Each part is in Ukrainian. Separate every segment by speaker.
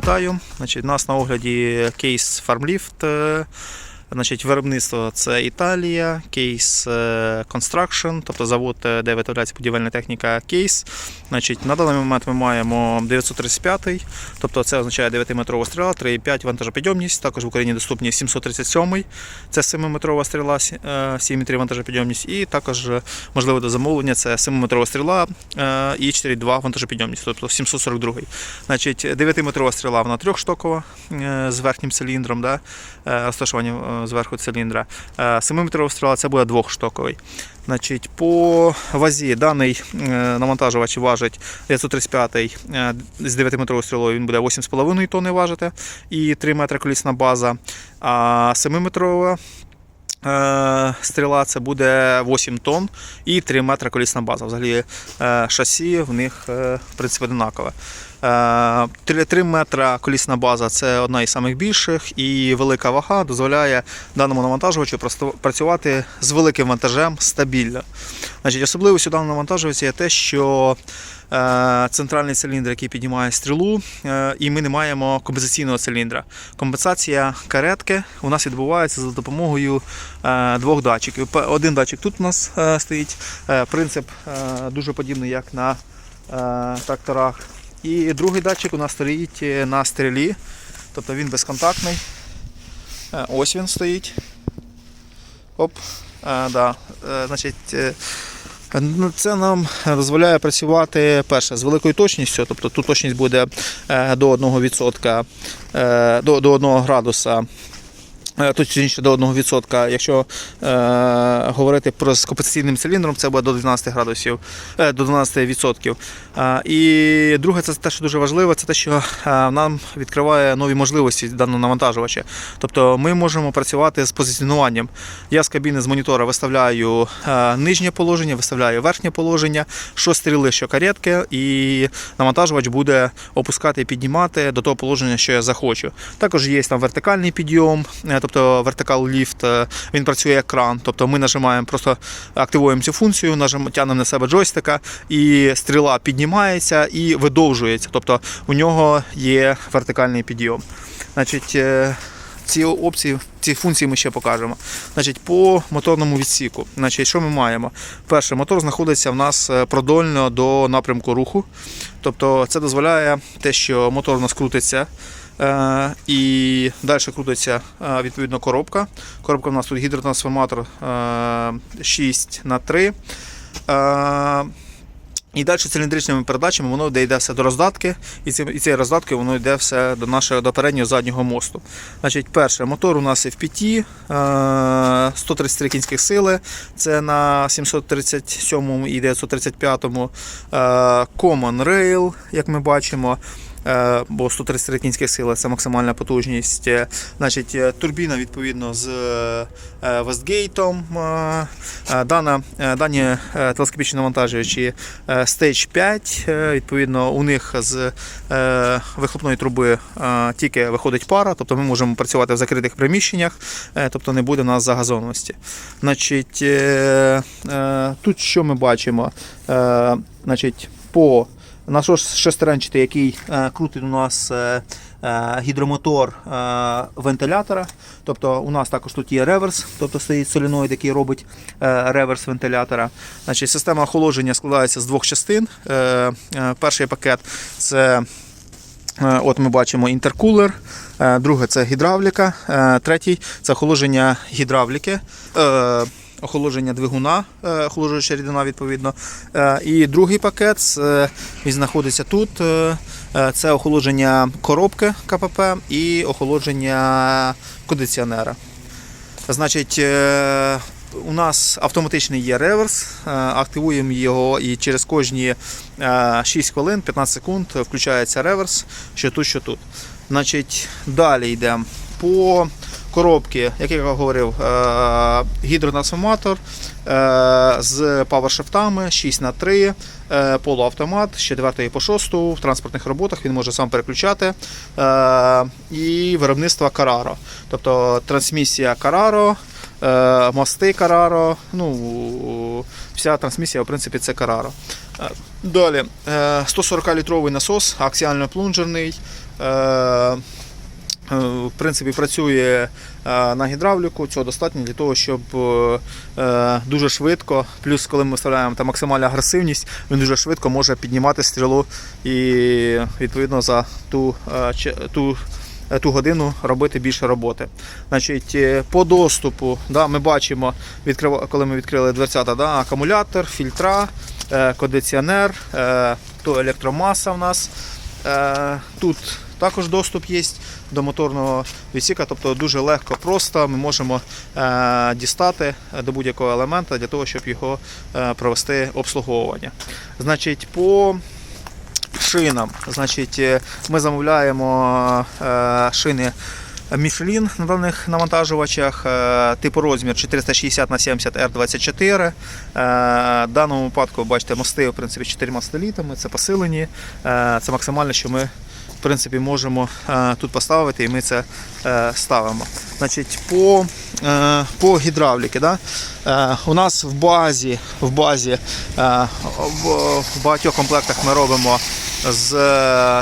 Speaker 1: вітаю. Значить, у нас на огляді кейс FarmLift. Е, Значить, виробництво це Італія, кейс е, Construction, тобто завод, е, де виготовляється будівельна техніка кейс. Значить, на даний момент ми маємо 935-й, тобто це означає 9-метрова стріла, 3,5 вантажопідйомність. Також в Україні доступні 737-й, це 7-метрова стріла, сі- е, 7,3 вантажопідйомність. І також е, можливе до замовлення це 7-метрова стріла е, і 4,2 вантажопідйомність, тобто 742. Значить, 9-метрова стріла вона трьохштокова е, з верхнім циліндром, да, е, розташуванням е, зверху циліндра. 7-метрова стріла це буде двохштоковий. Значить, по вазі даний е, навантажувач важить 935 е, з 9-метровою стрілою він буде 8,5 тонни важити і 3 метри колісна база. А 7-метрова Е, Стріла це буде 8 тонн і 3 метри колісна база. Взагалі е, шасі в них е, в принципі однакове. Е, 3, 3 метра колісна база це одна із найбільших і велика вага дозволяє даному навантажувачу працювати з великим вантажем стабільно. Значить, особливістю даного навантажувача є те, що е, центральний циліндр, який піднімає стрілу, е, і ми не маємо компенсаційного циліндра. Компенсація каретки у нас відбувається за допомогою е, двох датчиків. Один датчик тут у нас е, стоїть. Е, Принцип е, дуже подібний, як на е, тракторах. І другий датчик у нас стоїть е, на стрілі, тобто він безконтактний. Е, Ось він стоїть. Оп. Е, да. Значить, Ну, Це нам дозволяє працювати перше з великою точністю, тобто тут точність буде до 1%, е, до, до 1 градуса. Е, Точніше до 1%. Якщо е, говорити про з компенсаційним циліндром, це буде до 12 градусів, е, до 12%. Е, і друге, це те, що дуже важливо, це те, що е, нам відкриває нові можливості даного навантажувача. Тобто ми можемо працювати з позиціонуванням. Я з кабіни з монітора виставляю е, нижнє положення, виставляю верхнє положення, що стріли, що каретки, і навантажувач буде опускати і піднімати до того положення, що я захочу. Також є там вертикальний підйом, е, тобто вертикал ліфт, е, він працює як кран. Тобто ми нажимаємо, просто активуємо цю функцію, нажимаємо, тягнемо на себе джойстика, і стріла піднімається і видовжується. Тобто у нього є вертикальний підйом. Значить, е, ці опції, ці функції ми ще покажемо. Значить, по моторному відсіку. Значить, що ми маємо? Перше, мотор знаходиться в нас е, продольно до напрямку руху. Тобто це дозволяє те, що мотор у нас крутиться. Е, І далі крутиться е, відповідно коробка. Коробка у нас тут гідротрансформатор е, 6 на 3 Е, і далі циліндричними передачами воно йде, йде все до роздатки, і ці- і цією роздаткою воно йде все до нашого до переднього заднього мосту. Значить, перше, мотор у нас FPT, е, 133 кінських сили, це на 737 і 935 е, Common Rail, як ми бачимо. Е, Бо 133 кінських сили це максимальна потужність. Е, Значить, е, турбіна відповідно з Вестгейтом. Дана, дані телескопічні навантажувачі Stage 5. е, Відповідно, у них з вихлопної труби тільки виходить пара, тобто ми можемо працювати в закритих приміщеннях, тобто не буде у нас загазованості. Значить, тут що ми бачимо? Значить, по наш шестеренчатий, який е, крутить у нас е, е, гідромотор вентилятора. Тобто у нас також тут є реверс, тобто стоїть соліноїд, який робить реверс вентилятора. Значить, система охолодження складається з двох частин. Перший пакет це От ми бачимо інтеркулер, друге це гідравліка, третій це охолодження гідравліки, охолодження двигуна, е, охолоджуюча рідина відповідно. Е, І другий пакет він знаходиться тут. е, е, Це охолодження коробки КПП і охолодження кондиціонера. Значить, е, у нас автоматичний є реверс, е, активуємо його і через кожні е, 6 хвилин, 15 секунд включається реверс, що тут, що тут. Значить, далі йдемо по коробці, як я говорив, е, гідротрансформатор е, з павершифтами 6 на 3 е, полуавтомат з 4 по 6 в транспортних роботах він може сам переключати. І виробництво Carraro. Тобто трансмісія е, мости Carraro, ну, вся трансмісія, в принципі, це. Е, Далі, е, 140-літровий насос, аксіально-плунжерний, е, е, в принципі, працює е, на гідравліку. Цього достатньо для того, щоб е, е, дуже швидко, плюс коли ми вставляємо там максимальну агресивність, він дуже швидко може піднімати стрілу і відповідно за ту, е, ту, е, ту годину робити більше роботи. Значить, е, по доступу да, ми бачимо, коли ми відкрили дверцята, да, акумулятор, фільтра, е, кондиціонер, е, то електромаса в нас. Е, Тут також доступ є до моторного відсіка, тобто дуже легко, просто ми можемо е, дістати до будь-якого елемента для того, щоб його е, провести обслуговування. Значить, по шинам, значить, е, ми замовляємо шини. Michelin на даних навантажувачах, типу розмір 460 на 70 R24. Е, В даному випадку, бачите, мости в принципі, 4 столітами, це посилені. Це максимально, що ми принципі, можемо е, тут поставити, і ми це е, ставимо. Значить, по, е, по гідравліки, да? у нас в базі, в базі в, багатьох комплектах ми робимо з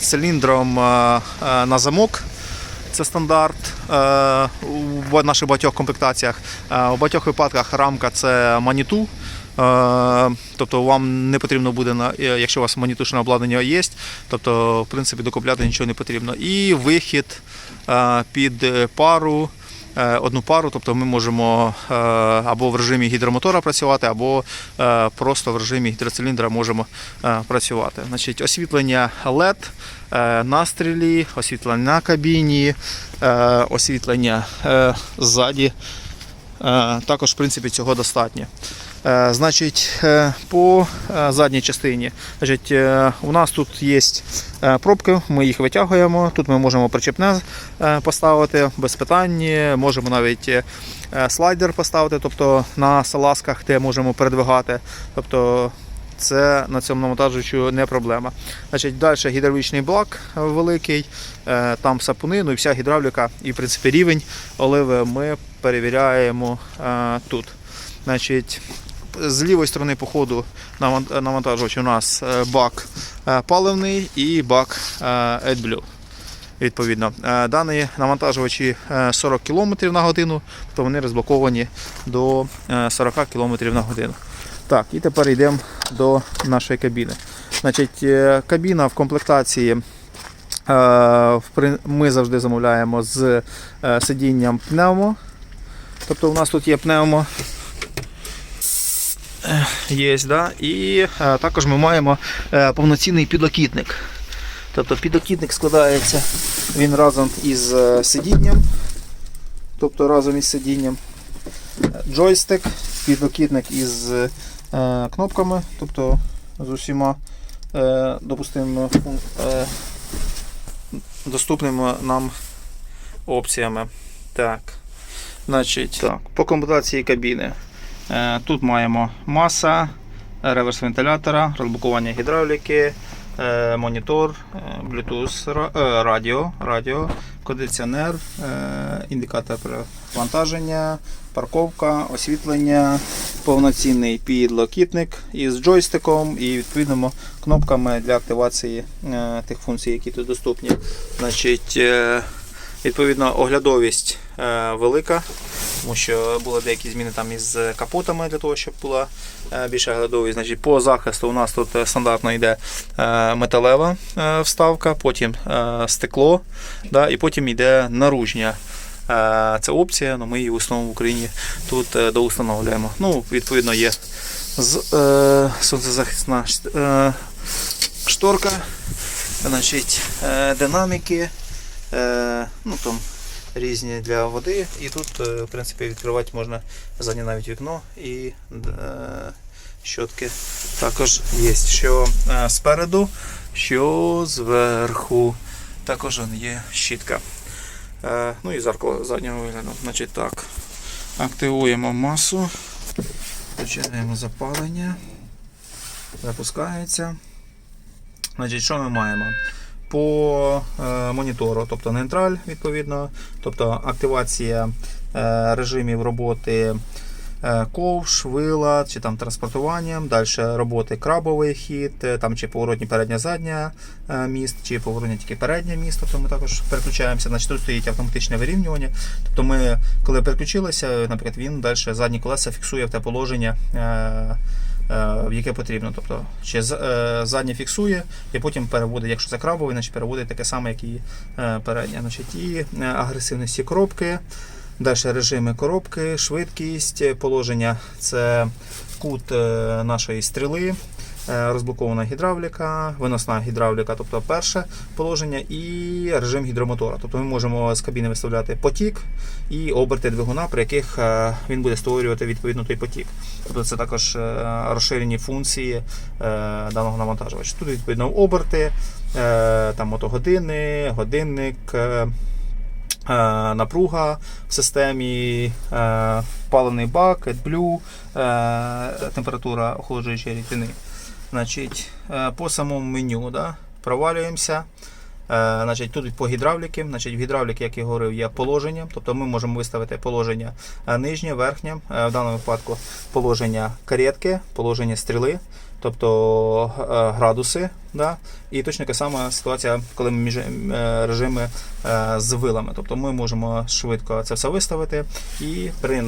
Speaker 1: циліндром на замок. Це стандарт у наших багатьох комплектаціях. У багатьох випадках рамка це маніту. Е, Тобто вам не потрібно буде, е, якщо у вас манітушне обладнання є, тобто в принципі докупляти нічого не потрібно. І вихід е, під пару. Одну пару, тобто ми можемо або в режимі гідромотора працювати, або просто в режимі гідроциліндра можемо працювати. Значить, освітлення LED е, на стрілі, освітлення на кабіні, освітлення ззаді. Е, Також, в принципі, цього достатньо. Е, Значить, е, по задній частині, значить, у нас тут є пробки, ми їх витягуємо. Тут ми можемо причепне поставити без питань. Можемо навіть слайдер поставити, тобто на салазках, де можемо передвигати. Тобто це на цьому навантажувачу не проблема. Значить, далі гідравлічний блок великий, е, там сапуни, ну і вся гідравліка, і в принципі рівень оливи ми перевіряємо е, тут. Значить, з лівої сторони по ходу навантажувач у нас е, бак паливний і бак AdBlue. Відповідно, дані навантажувачі е, 40 км на годину, то вони розблоковані до е, 40 км на годину. Так, і тепер йдемо до нашої кабіни. Значить, е, кабіна в комплектації е, ми завжди замовляємо з е, сидінням пневмо. Тобто у нас тут є пневмо. Є, да? І також ми маємо повноцінний підлокітник. Тобто підлокітник складається він разом із сидінням. Тобто разом із сидінням. Джойстик, підлокітник із кнопками, тобто з усіма е, допустимими фун- е, доступними нам опціями. Так. Значить, так, по комплектації кабіни. Е, Тут маємо маса, реверс вентилятора, розблокування гідравліки, е, монітор, е, Bluetooth, е, радіо, радіо, кондиціонер, е, індикатор вантаження, парковка, освітлення, повноцінний підлокітник із джойстиком і відповідними кнопками для активації е, тих функцій, які тут доступні. Значить, е, відповідно, оглядовість е, велика, тому що були деякі зміни там із капотами для того, щоб була е, більша оглядовість. Значить, по захисту у нас тут е, стандартно йде металева вставка, потім стекло, да, і потім йде наружня. Це опція, але ми її в основному в Україні тут доустановлюємо. Ну, відповідно, є з, е, сонцезахисна шторка, значить, е, динаміки, ну, там, різні для води. І тут, е, в принципі, відкривати можна заднє навіть вікно і е, щотки також є. Що е, спереду, що зверху. Також є щітка. Е, ну і зеркало заднього вигляду. Значить так. Активуємо масу. Включаємо запалення. Запускається. Значить, що ми маємо? По е, монітору, тобто нейтраль, відповідно, тобто активація е, режимів роботи е, ковш, вила чи там транспортуванням, далі роботи крабовий хід, там чи поворотні передня задня міст, чи поворотні тільки переднє міст, тобто ми також переключаємося. Значить, тут стоїть автоматичне вирівнювання. Тобто ми, коли переключилися, наприклад, він далі задні колеса фіксує в те положення. Е, яке потрібно, тобто з- е, заднє фіксує і потім переводить, якщо це крабовий, значить переводить таке саме, як і е, переднє. Значить, і агресивності коробки, далі режими коробки, швидкість, положення це кут нашої стріли, розблокована гідравліка, виносна гідравліка, тобто перше положення, і режим гідромотора. Тобто ми можемо з кабіни виставляти потік і оберти двигуна, при яких е, він буде створювати відповідно той потік. Тобто це також е, розширені функції е, даного навантажувача. Тут відповідно оберти, е, там мотогодини, годинник. е, е, Напруга в системі, е, паливний бак, AdBlue, е, температура охолоджуючої рідини. Значить, е, по самому меню да, провалюємося. Е, Значить, тут по гідравліки. Значить, в гідравліки, як я говорив, є положення. Тобто ми можемо виставити положення е, нижнє, верхнє, в даному випадку положення каретки, положення стріли, тобто е, градуси. Да? І точно така сама ситуація, коли ми між е, режими е, з вилами. Тобто ми можемо швидко це все виставити. І при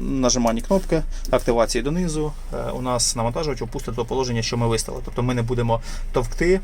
Speaker 1: нажиманні кнопки активації донизу у нас навантажувач опустить до положення, що ми виставили. Тобто ми не будемо товкти,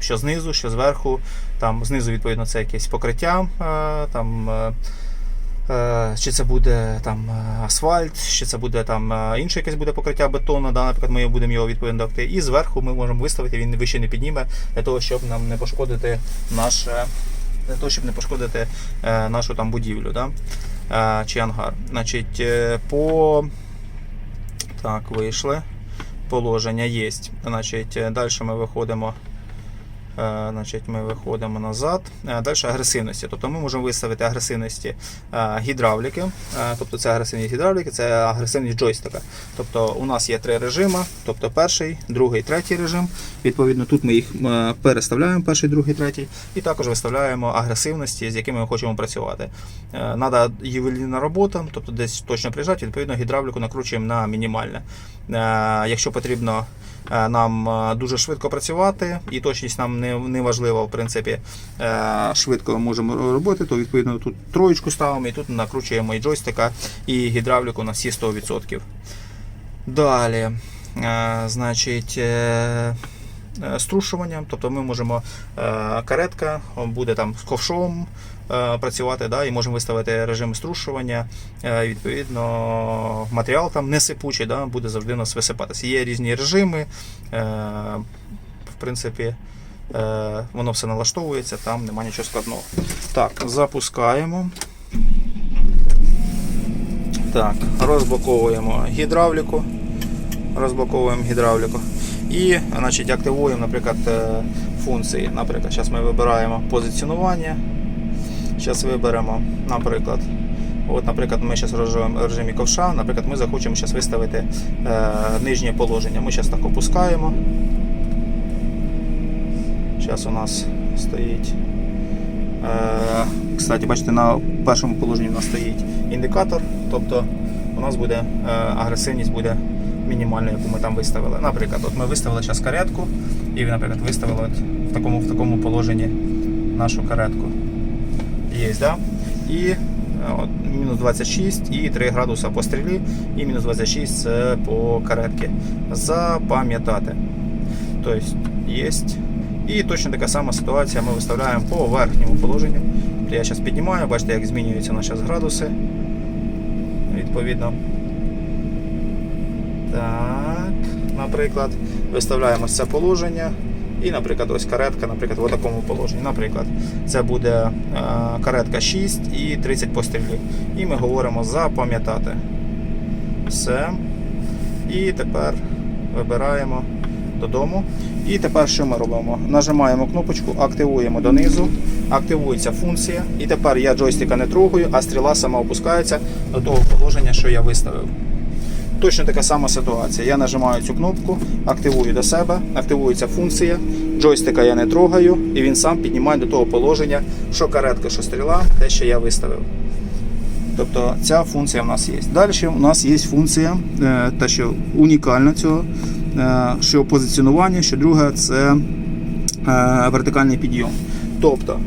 Speaker 1: що знизу, що зверху. Там знизу, відповідно, це якесь покриття. Там, Чи це буде там е, асфальт, чи це буде там е, інше якесь буде покриття бетону, да, наприклад, ми будемо його відповідно. І зверху ми можемо виставити, він вище не підніме, для того, щоб нам не пошкодити наше, для того, щоб не пошкодити е, нашу там будівлю да, е, чи ангар. Значить, е, по так, вийшли. Положення є. Значить, е, далі ми виходимо. Е, Значить, ми виходимо назад. Е, Далі агресивності. Тобто ми можемо виставити агресивності е, гідравліки. Тобто це агресивність гідравліки, це агресивність джойстика. Тобто у нас є три режими, тобто перший, другий, третій режим. Відповідно, тут ми їх переставляємо, перший, другий, третій, і також виставляємо агресивності, з якими ми хочемо працювати. Надо ювелірна робота, тобто десь точно приїжджати, відповідно, гідравліку накручуємо на мінімальне. Якщо потрібно нам е, дуже швидко працювати, і точність нам не, не важлива, в принципі, е, швидко можемо робити, то відповідно тут троєчку ставимо і тут накручуємо і джойстика, і гідравліку на всі 100%. Далі, е, значить, е, е, струшуванням, тобто ми можемо е, каретка буде там з ковшом е, працювати, да, і можемо виставити режим струшування. Е, Відповідно, матеріал там не сипучий, да, буде завжди у нас висипатися. Є різні режими. Е, В принципі, е, воно все налаштовується, там немає нічого складного. Так, запускаємо. Так, розблоковуємо гідравліку. Розблоковуємо гідравліку. І значить, активуємо, наприклад, е, функції. Наприклад, зараз ми вибираємо позиціонування. Зараз виберемо, наприклад, от, наприклад, ми зараз в режимі ковша, наприклад, ми захочемо зараз виставити е, нижнє положення. Ми зараз так опускаємо. Зараз у нас стоїть. Е, кстати, бачите, на першому положенні у нас стоїть індикатор, тобто у нас буде е, агресивність буде мінімальна, яку ми там виставили. Наприклад, от ми виставили зараз каретку, і, наприклад, виставили от в такому, в такому положенні нашу каретку. Є, да? І е, мінус 26 і 3 градуса по стрілі, і мінус 26 це по каретки. Запам'ятати. Тобто є. І точно така сама ситуація ми виставляємо по верхньому положенню. Я зараз піднімаю, бачите, як змінюються наші градуси. Відповідно. Так, наприклад, виставляємо це положення. І, наприклад, ось каретка, наприклад, в такому положенні. Наприклад, це буде е, каретка 6 і 30 по стрілі. І ми говоримо запам'ятати. Все. І тепер вибираємо додому. І тепер що ми робимо? Нажимаємо кнопочку, активуємо донизу, активується функція. І тепер я джойстика не трогаю, а стріла сама опускається до того положення, що я виставив. Точно така сама ситуація. Я нажимаю цю кнопку, активую до себе, активується функція. Джойстика я не трогаю, і він сам піднімає до того положення, що каретка, що стріла, те, що я виставив. Тобто ця функція в нас є. Далі у нас є функція, е, та що унікальна цього, е, що позиціонування, що друге це е, вертикальний підйом. Тобто,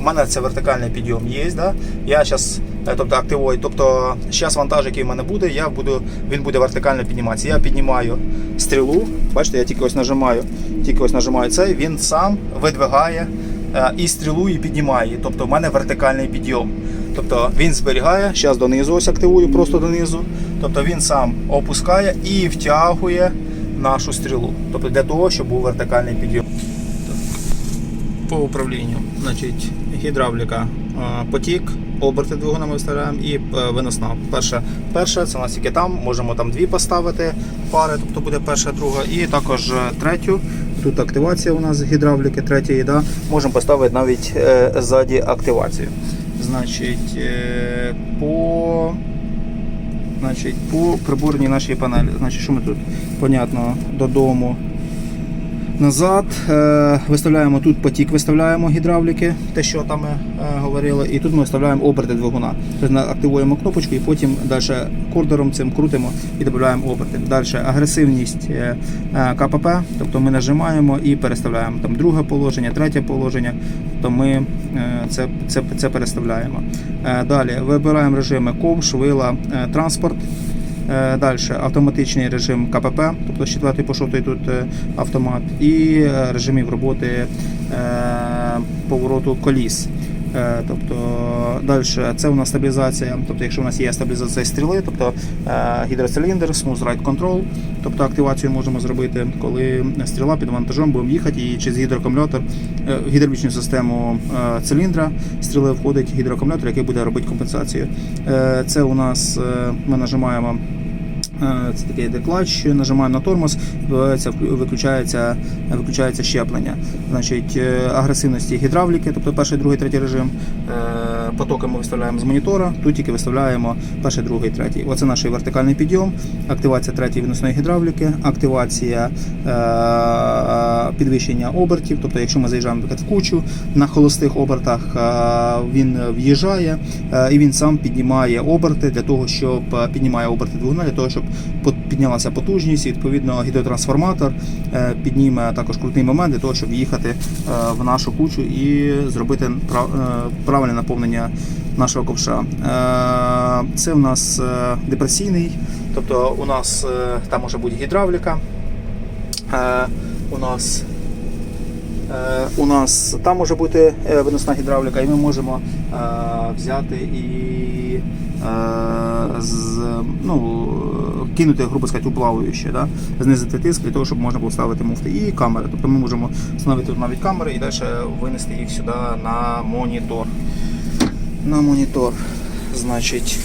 Speaker 1: у мене це вертикальний підйом є. Да? Я зараз тобто, активую. Тобто, зараз вантаж, який в мене буде, я буду, він буде вертикально підніматися. Я піднімаю стрілу. Бачите, я тільки ось нажимаю, тільки ось нажимаю цей, він сам видвигає е, і стрілу, і піднімає. Тобто, в мене вертикальний підйом. Тобто він зберігає, зараз донизу ось активую, просто донизу. Тобто він сам опускає і втягує нашу стрілу. Тобто для того, щоб був вертикальний підйом. По управлінню, значить, гідравліка, е, потік, оберти двигуна ми вставляємо і е, виносна. Перша, перша це у нас тільки там, можемо там дві поставити пари, тобто буде перша, друга, і також е, третю. Тут активація у нас гідравліки, третьої, да. можемо поставити навіть е, ззаді активацію. Значить, е, по Значить, по приборній нашій панелі. Значить, що ми тут? Понятно, додому. Назад е, виставляємо тут потік, виставляємо гідравліки, те, що там ми е, говорили, і тут ми виставляємо оберти двигуна. Тобто активуємо кнопочку і потім далі кордером цим крутимо і додаємо оберти. Далі агресивність е, КПП, тобто ми нажимаємо і переставляємо там друге положення, третє положення, то ми це, це, це переставляємо. Далі вибираємо режими ковш, вила, е, транспорт. Далі автоматичний режим КПП, тобто з 4 по 6 тут е, автомат, і е, режимів роботи е, повороту коліс. Е, Тобто далі це у нас стабілізація. Тобто, якщо у нас є стабілізація стріли, тобто е, гідроциліндр, Smooth Ride Control, тобто активацію можемо зробити, коли стріла під вантажом будемо їхати і через гідроакумулятор, е, гідравлічну систему е, циліндра стріли входить гідроакумулятор, який буде робити компенсацію. Е, Це у нас е, ми нажимаємо. Е, Це такий йде клач, на тормоз, виключається, виключається щеплення. Значить, е, агресивності гідравліки, тобто перший, другий, третій режим. Потоки ми виставляємо з монітора, тут тільки виставляємо перший, другий, третій. Оце наш вертикальний підйом, активація третьої відносної гідравліки, активація е, підвищення обертів. Тобто, якщо ми заїжджаємо наприклад, в кучу на холостих обертах, е, він в'їжджає е, і він сам піднімає оберти для того, щоб піднімає оберти двигуна, для того, щоб піднялася потужність, відповідно гідротрансформатор підніме також крутий момент для того, щоб їхати в нашу кучу і зробити правильне наповнення нашого ковша. Е, Це у нас е, депресійний, тобто у нас е, там може бути гідравліка. Е, У нас Е, У нас там може бути е, виносна гідравліка, і ми можемо е, взяти і е, з, ну, кинути, грубо сказати, у плаваюче, да? знизити тиск для того, щоб можна було ставити муфти. І камери. Тобто ми можемо встановити навіть камери і далі винести їх сюди на монітор. На монітор. Значить,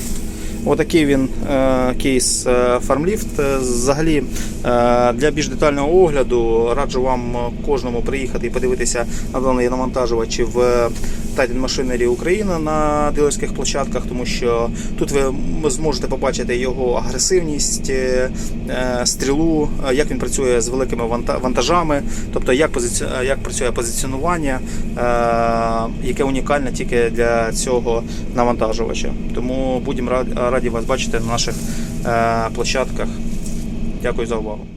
Speaker 1: Отакий він е, кейс FarmLift. Е, Взагалі, е, для більш детального огляду раджу вам кожному приїхати і подивитися на даний навантажувач в Titan Machinery Україна на дилерських площадках, тому що тут ви зможете побачити його агресивність, е, е, стрілу, е, як він працює з великими вантажами, тобто як, позиці... як працює позиціонування, яке унікальне тільки для цього навантажувача. Тому будемо рад- раді вас бачити на наших площадках. Дякую за увагу.